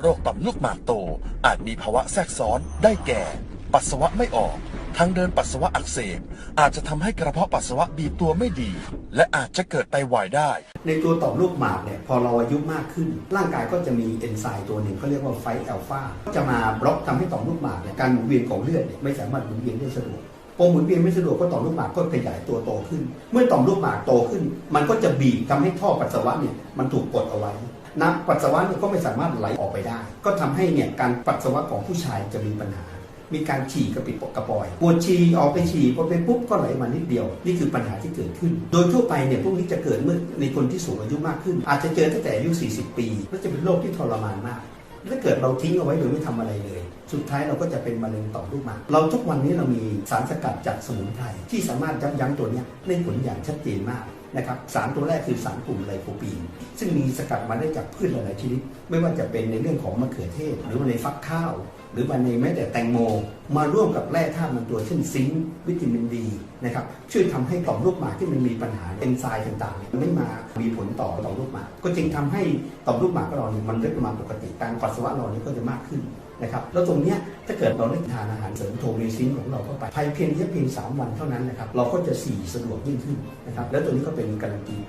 โรคต่อมลูกหมากโต อาจมีภาวะแทรกซ้อน ได้แก่ ปัสสาวะไม่ออก ทางเดินปัสสาวะอักเสบ อาจจะทำให้กระเพาะปัสสาวะบีบตัวไม่ดี และอาจจะเกิดไตวายได้ ในตัวต่อมลูกหมากเนี่ยพอเราอายุมากขึ้น ร่างกายก็จะมีเอนไซม์ตัวหนึ่งเขาเรียกว่าไฟแอลฟาจะมาบล็อกทำให้ต่อมลูกหมากเนี่ยการหมุนเวียนของเลือดเนี่ยไม่สามารถหมุนเวียนได้สะดวกพอหมุนเวียนไม่สะดวกก็ต่อมลูกหมากก็ขยายตัวโตขึ้น เมื่อต่อมลูกหมากโตขึ้น มันก็จะบีบทำให้ท่อปัสสาวะเนี่ยมันถูกกดเอาไว้ น้ำปัสสาวะเนี่ยก็ไม่สามารถไหลออกไปได้ ก็ทำให้เนี่ยการปัสสาวะของผู้ชายจะมีปัญหา มีการฉี่กระปิดกระปอยปวดฉี่ออกไปฉี่พอไปปุ๊บก็ไหลมานิดเดียว นี่คือปัญหาที่เกิดขึ้น โดยทั่วไปเนี่ยพวกนี้จะเกิดเมื่อในคนที่สูงอายุมากขึ้น อาจจะเจอตั้งแต่อายุ 40 ปีและจะเป็นโรคที่ทรมานมากถ้าเกิดเราทิ้งเอาไว้โดยไม่ทำอะไรเลย สุดท้ายเราก็จะเป็นมะเร็งต่อมลูกหมาก เราทุกวันนี้เรามีสารสกัดจากสมุนไพรที่สามารถยับยั้งตัวเนี้ยได้ผลอย่างชัดเจนมาก นะครับสารตัวแรกคือสารกลุ่มไลโคปีน ซึ่งมีสกัดมาได้จากพืชหลายชนิด ไม่ว่าจะเป็นในเรื่องของมะเขือเทศ หรือในฟักข้าวหรือว่าในแม้แต่แตงโม มาร่วมกับแร่ธาตุบางตัวเช่นซิงค์วิตามินดีนะครับช่วยทำให้ต่อมลูกหมากที่มันมีปัญหาเอนไซม์ต่างๆไม่มามีผลต่อต่อมลูกหมาก ก็จึงทำให้ต่อมลูกหมากของเราเนี่ยมันลดลงมาปกติการปัสสาวะเราเนี่ยก็จะมากขึ้นนะครับแล้วตรงเนี้ยถ้าเกิดเราได้ทานอาหารเสริมโทเมซินของเราเข้าไปภายเพียงแค่เพียง 3 วันเท่านั้นนะครับเราก็จะสี่สะดวกยิ่งขึ้นนะครับแล้วตัวนี้ก็เป็นการันตีผ